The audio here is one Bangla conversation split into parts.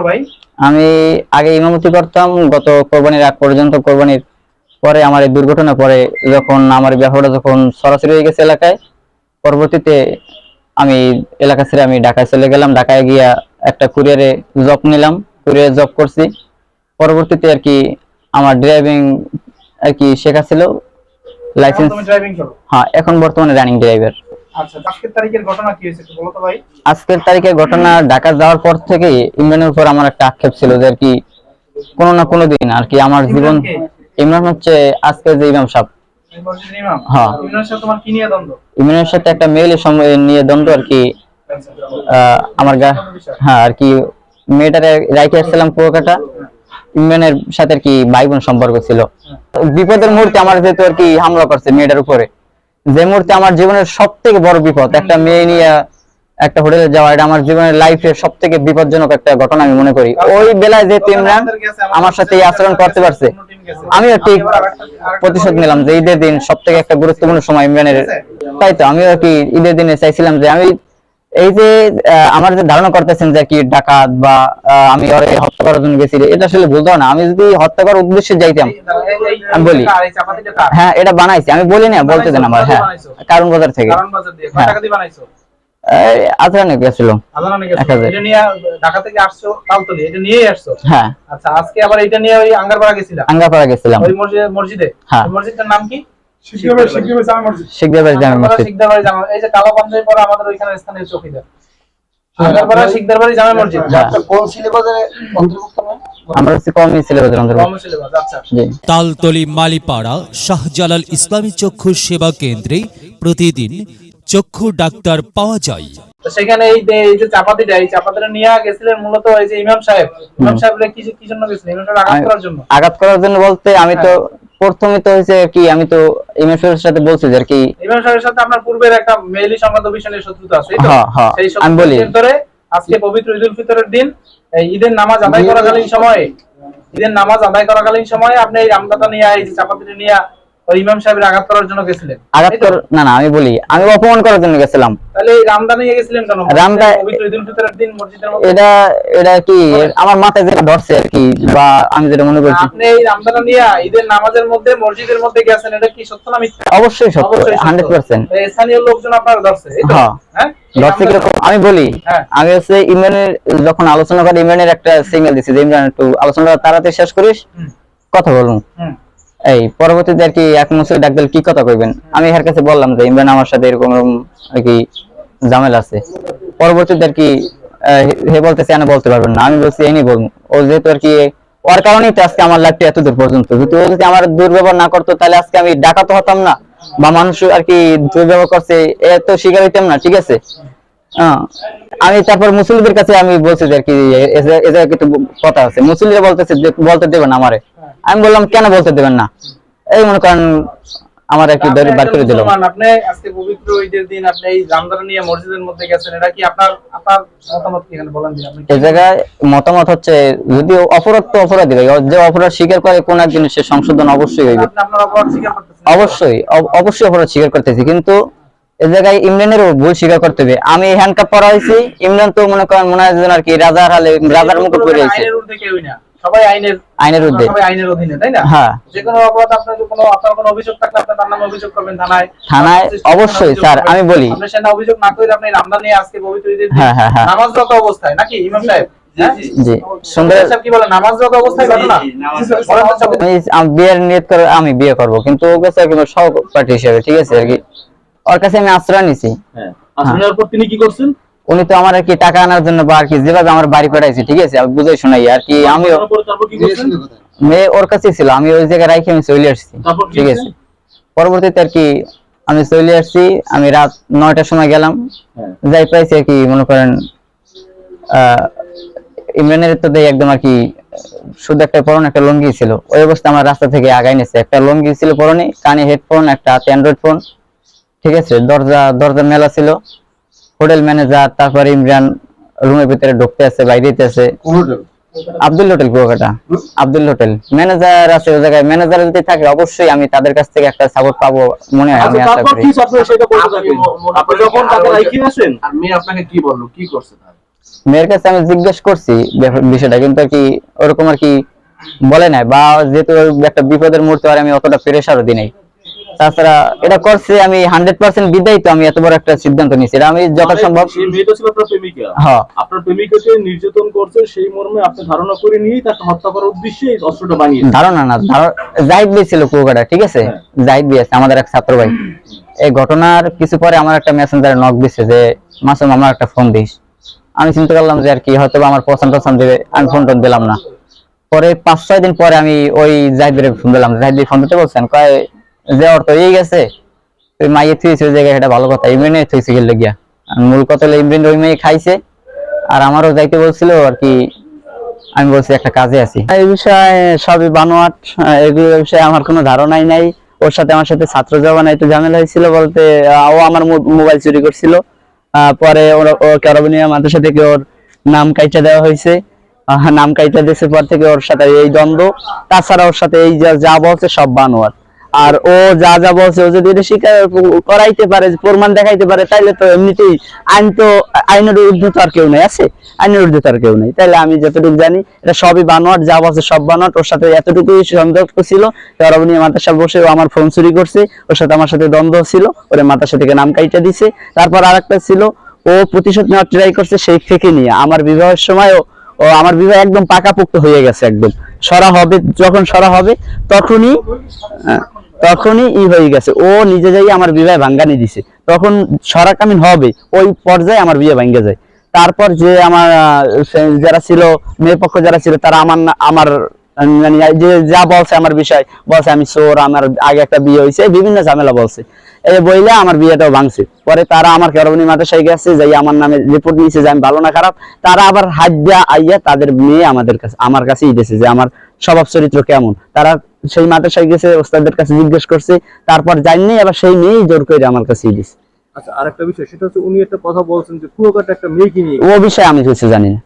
করো ভাই। আমি আগে ইমামতি করতাম গত কোরবানির আগ পর্যন্ত কোরবানির পরে আমার এই দুর্ঘটনা পরে যখন আমার ব্যবহারটা যখন সরাসরি হয়ে গেছে এলাকায় পরবর্তীতে আমি এলাকা ছেড়ে আমি ঢাকায় চলে গেলাম। ঢাকায় গিয়া একটা কুরিয়ারে জব নিলাম কুরিয়ারে জব করছি। পরবর্তীতে আর কি আমার ড্রাইভিং আর কি শেখা ছিল। লাইসেন্স হ্যাঁ এখন বর্তমানে রানিং ড্রাইভার আজকের তারিখের ঘটনা ঢাকা যাওয়ার পর থেকে ইমরানের উপর আমার একটা আক্ষেপ ছিল যে আর কি কোনো না কোনো দিন আর কি আমার জীবন ইমরান হচ্ছে আজকের যে ইমাম সাহেব। ইমাম? হ্যাঁ। ইমরানের সাথে ইমরানের একটা মেয়ের সঙ্গে নিয়ে দ্বন্দ্ব আর কি আহ, আমার গা হ্যাঁ আর কি মেয়েটারে রাইখে আসছিলাম কুয়াকাটা। ইমরানের সাথে আর কি ভাই বোন সম্পর্ক ছিল। বিপদের মুহূর্তে আমার যেহেতু আর কি হামলা করছে মেয়েটার উপরে। যে মুহূর্তে আমার জীবনের সব থেকে বড় বিপদ একটা মেয়ে নিয়ে একটা হোটেলে যাওয়া এটা আমার জীবনের লাইফের সব থেকে বিপজ্জনক একটা ঘটনা আমি মনে করি। ওই বেলায় যে তিন ইমরান আমার সাথে এই আচরণ করতে পারছে আমিও ঠিক প্রতিশোধ নিলাম যে ঈদের দিন সব থেকে একটা গুরুত্বপূর্ণ সময় ইমরানের। তাই তো আমিও কি ঈদের দিনে চাইছিলাম যে আমি এই যে আমার যে ধারণা করতেছেন যে কি ডাকাত বা আমি ওরে হত্যা করার জন্য গেছি এটা আসলে বুঝতে না আমি যদি হত্যা করার উদ্দেশ্যে যাইতাম আমি বলি। হ্যাঁ এটা বানাইছি। আমি বলি না বলতে দেন আমার হ্যাঁ কারণ বাজার থেকে। হ্যাঁ। টাকা দিয়ে বানাইছো? এই আজরানে গেছিল আদালানে এক গেছো হাজার। এটা নিয়ে ঢাকা থেকে আসছো তালতলি এটা নিয়েই আসছো? হ্যাঁ। আচ্ছা আজকে আবার এটা নিয়ে ওই আঙ্গারপাড়া গেছিলা আঙ্গাপাড়া গেছিলাম। ওই মসজিদে মসজিদে? হ্যাঁ। মসজিদটার নাম কি? শিখবে শিখবে মসজিদ। শিখদের জামে আঙ্গারপাড়া মসজিদ। শিকদার বাড়ি জামা এই যে কালো পাঞ্জাবি পরা আমাদের ওইখানে স্থানীয় চৌকিদার। আঙ্গারপাড়া শিকদার বাড়ি মসজিদ। হ্যাঁ। আচ্ছা, কোন সিলেবাসের অন্তর্ভুক্ত নয় আমরা হচ্ছে কমই সিলেবাসের অন্তর্গত আচ্ছা। জি। তালতলি মালিপাড়া শাহজালাল ইসলামী চক্ষু সেবা কেন্দ্রে প্রতিদিন চক্ষু ডাক্তার পাওয়া যায়। তো সেখানে এই যে এই যে চাপাতিটা এই চাপাতিটা নিয়ে গেছিলেন মূলত এই যে ইমাম সাহেব। ইমাম সাহেব কি কি জন্য গেছিলেন? আঘাত করার জন্য? আঘাত করার জন্য বলতে আমি তো প্রথমে তো হয়েছে কি আমি তো ইমেশের সাথে বলছি যে আর কি ইমাম সাহেবের সাথে আপনার পূর্বের একটা মেইলি সংবাদ অভিষেকের শত্রুতা আছে? হ্যাঁ, হ্যাঁ, সেই আমি বলি। ধরে আজকে পবিত্র ঈদুল ফিতরের দিন ঈদের নামাজ আদায় করাকালীন সময়ে ঈদের নামাজ আদায় করাকালীন সময়ে আপনি এই রামদাতা নিয়ে এই চাপাতি নিয়ে ইমাম সাহেবের আঘাত করার জন্য গেছিলেন। আঘাত কর না না আমি বলি আমি অপমান করার জন্য গেছিলাম। তাহলে এই রামদা গেছিলেন কেন? রামদা- পবিত্র ঈদুল ফিতরের দিন মসজিদের মধ্যে? এটা এটা কি আমার মাথায় যেটা ধরছে আর কি বা আমি যেটা মনে করছি। আপনি এই রামদানা নিয়ে ঈদের নামাজের মধ্যে মসজিদের মধ্যে গেছেন এটা কি সত্য না মিথ্যা? অবশ্যই সত্য অবশ্যই সত্য। Hundred percent. এই স্থানীয় লোকজন আপনার ধরছে এই তো? হ্যাঁ। হ্যাঁ? রামদানা- আমি বলি হ্যাঁ। আমি হচ্ছে ইমরানের যখন আলোচনা করে ইমরানের একটা সিগন্যাল দিছি যে ইমরান একটু আলোচনাটা তাড়াতাড়ি শেষ করিস কথা বলুন। এই, পরবর্তীতে আর কি এক মুসলিম ডাক দিলে, কি কথা কইবেন? আমি এর কাছে বললাম যে, ইমরান আমার সাথে এরকম এরকম আর কি ঝামেলা আছে। পরবর্তীতে আর কি হে বলতেছে আমি বলতে পারবেন না। আমি বলছি, এই নিয়ে বলব ও যেহেতু আর কি, ওর কারণেই তো আজকে আমার লাইফটা এত দূর পর্যন্ত। যদি ও যদি আমার দুর্ব্যবহার না করতো, তাহলে আজকে আমি ডাকাতো হতাম না বা মানুষ আর কি দুর্ব্যবহার করছে, এ তো শিকার হইতাম না, ঠিক আছে? হ্যাঁ। আমি তারপর মুসলিমদের কাছে আমি বলছি যে আর কি কথা আছে। মুসলিমরা বলতেছে বলতে দেবেন আমারে। আমি বললাম কেন বলতে দেবেন না? এই মনে করেন আমার আর কি বার করে দিল। আপনি আজকে পবিত্র ঈদের দিন আপনি এই রামদানা নিয়ে মসজিদের মধ্যে গেছেন এটা কি আপনার আপনার মতামত কি এখানে? বলেন আপনি। এই জায়গায় মতামত হচ্ছে যদি অপরাধ তো অপরাধী ভাই যে অপরাধ স্বীকার করে কোন একদিন সে সংশোধন অবশ্যই হইবে। আপনি আপনার অপরাধ স্বীকার করতেছেন অবশ্যই অবশ্যই অপরাধ স্বীকার করতেছি কিন্তু এই জায়গায় ইমরানেরও ভুল স্বীকার করতে হবে। আমি হ্যান্ডকাপ পরা হয়েছি ইমরান তো মনে করেন মনে হয় আর কি রাজার হালে রাজার মুকুট পরে আছে সবাই আইনের আইনের ঊর্ধ্বে। সবাই আইনের অধীনে তাই না? হ্যাঁ। যে কোনো অপরাধ আপনার কোনো আপনার কোনো অভিযোগ থাকলে আপনি তার নামে অভিযোগ করবেন থানায়। থানায় অবশ্যই, স্যার, আমি বলি। আপনি সেটা অভিযোগ না করলে আপনি রামদান নিয়ে আজকে পবিত্র ঈদের হ্যাঁ, হ্যাঁ, হ্যাঁ। নামাজরত অবস্থায় নাকি ইমাম সাহেব? জি সুন্দর ইমাম সাহেব কি বলে নামাজরত অবস্থায় ঘটনা? বলেন তো সব- আমি আমি বিয়ের নিয়ত করে আমি বিয়ে করব কিন্তু সহপাঠী হিসেবে ঠিক আছে আর কি? ওর কাছে আমি আশ্রয় নিছি। হ্যাঁ। তিনি কি করছেন? উনি তো আমার আর কি টাকা আনার জন্য বা আর কি যেভাবে আমার বাড়ি পাঠাইছে ঠিক আছে? আমি বুঝাই শোনাই আর কি আমিও মেয়ে ওর কাছে ছিল আমি ওই জায়গায় রাইখে আমি চলে আসছি ঠিক আছে? পরবর্তীতে আর কি আমি চলে আসছি আমি রাত নয়টার সময় গেলাম হ্যাঁ। যাই পাইছি আর কি মনে করেন আহ ইমরানের তো দেয় একদম আর কি শুধু একটা পরন একটা লঙ্গি ছিল ওই অবস্থা আমার রাস্তা থেকে আগাই নিছে একটা লঙ্গি ছিল পরনে কানে হেডফোন একটা হাতে অ্যান্ড্রয়েড ফোন ঠিক আছে? দরজা দরজা মেলা ছিল হোটেল ম্যানেজার তারপর ইমরান রুমের ভিতরে ঢুকতে আছে বাইরে আছে। Abdul hotel Kuakata. Abdul hotel. Manager আছে ওই জায়গায়। ম্যানেজার যদি থাকে অবশ্যই আমি তাদের কাছ থেকে একটা সাপোর্ট পাবো মনে হয় আমি আচ্ছা আশা করি। আপনি যখন তাকে রাইখে আসেন আর মেয়ে আপনাকে কি বলল? কি করছে তার? মেয়ের কাছে আমি জিজ্ঞেস করছি বিষয়টা কিন্তু আর কি ওরকম আর কি বলে নাই বা যেহেতু একটা বিপদের মুহূর্তে আর আমি অতটা প্রেশারও দিই নাই। তাছাড়া এটা করছে আমি হান্ড্রেড পার্সেন্ট বিদায় তো আমি এত বড় একটা সিদ্ধান্ত নিয়েছি। এটা আমি যথাসম্ভব মানে সেই মেয়েটা ছিল আপনার প্রেমিকা। হ্যাঁ। আপনার প্রেমিকাকে নির্যাতন করছে সেই মর্মে আপনি ধারণা করে নিয়েই তাকে হত্যা করার উদ্দেশ্যে এই অস্ত্রটা বানিয়ে ধারণা না জাহিদ ভাই ছিল কুয়াকাটা ঠিক আছে? হ্যাঁ। জাহিদ ভাই আছে আমাদের এক ছাত্র ভাই। এই ঘটনার কিছু পরে আমার একটা মেসেঞ্জারে নক দিছে যে মাসুম আমার একটা ফোন দিস। আমি চিন্তা করলাম যে আর কি হয়তো আমার পছন্দ পছন্দ দেবে আমি ফোন টোন দিলাম না। পরে পাঁচ ছয় দিন পরে আমি ওই জাহিদ ভাইয়ের ফোন দিলাম। জাহিদ ভাই ফোন দিতে বলছেন কয় যে তো এই গেছে তুই মাইয়ে থুইছে ওই জায়গায় এটা ভালো কথা, ইমরানে থুইছে গেলে গিয়া। মূল কথা হলো ইমরান ওই মেয়ে খাইছে, আর আমারও যাইতে বলছিল আর কি, আমি বলছি একটা কাজে আছি। এই বিষয়ে সবই বানোয়াট এগুলো বিষয়ে আমার কোনো ধারণাই নাই। ওর সাথে আমার সাথে ছাত্র জবানে একটু ঝামেলা হয়েছিল বলতে ও আমার মোবাইল চুরি করছিল। পরে ওর ক্যারাবিনিয়া মাদ্রাসা থেকে ওর নাম কাইটা দেওয়া হয়েছে। নাম কাইটা দিয়েছে পর থেকে ওর সাথে এই দ্বন্দ্ব। তাছাড়া ওর সাথে এই যা যা বলছে সব বানোয়াট। আর ও যা যা বলছে ও যদি এটা স্বীকার করাইতে পারে প্রমাণ দেখাইতে পারে তাইলে তো এমনিতেই আইন তো আইনের ঊর্ধ্বে তো আর কেউ নেই আছে? আইনের ঊর্ধ্বে আর কেউ নেই। তাইলে আমি যতটুকু জানি এটা সবই বানোয়াট যা বলছে সব বানোয়াট। ওর সাথে এতটুকুই সম্পর্ক ছিল তার নিয়ে মাদ্রাসা বসে আমার ফোন চুরি করছে ওর সাথে আমার সাথে দ্বন্দ্ব ছিল ওরে মাদ্রাসা সাথে নাম কাইটা দিছে। তারপর আরেকটা ছিল ও প্রতিশোধ নেওয়ার ট্রাই করছে সেই থেকে নিয়ে। আমার বিবাহের সময়ও ও আমার বিবাহ একদম পাকাপোক্ত হয়ে গেছে একদম। সরা হবে যখন সরা হবে তখনই আহ, তখনই ই হয়ে গেছে। ও নিজে যাই আমার বিবাহ ভাঙ্গানি দিছে। তখন সরাকামিন হবে, ওই পর্যায়ে আমার বিয়ে ভাঙ্গে যায়। তারপর যে আমার যারা ছিল মেয়ে পক্ষ যারা ছিল, তারা আমার আমার মানে যে বলছে আমার বিষয়, বলছে আমি চোর, আমার আগে একটা বিয়ে হয়েছে বিভিন্ন ঝামেলা বলছে। এই বইলে আমার বিয়েটাও ভাঙছে। পরে তারা আমার কেরবনি মাদ্রাসায় গেছে, যাই আমার নামে রিপোর্ট নিয়েছে যে আমি ভালো না খারাপ। তারা আবার হাত দিয়া আইয়া তাদের মেয়ে আমাদের কাছে, আমার কাছেই দিয়েছে যে আমার স্বভাব চরিত্র কেমন। তারা সেই মাদ্রাসায় গেছে ওস্তাদের কাছে জিজ্ঞেস করছে তারপর জানি আবার সেই মেয়েই জোর করে আমার কাছে দিছে। আচ্ছা আরেকটা বিষয় সেটা হচ্ছে উনি একটা কথা বলছেন যে কুয়াকাটা একটা মেয়েকে নিয়ে ও বিষয়ে আমি কিছু জানি না।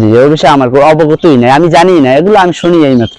জি ও বিষয়ে আমার কোনো অবগতই নাই আমি জানি না এগুলো আমি শুনি এই মাত্র।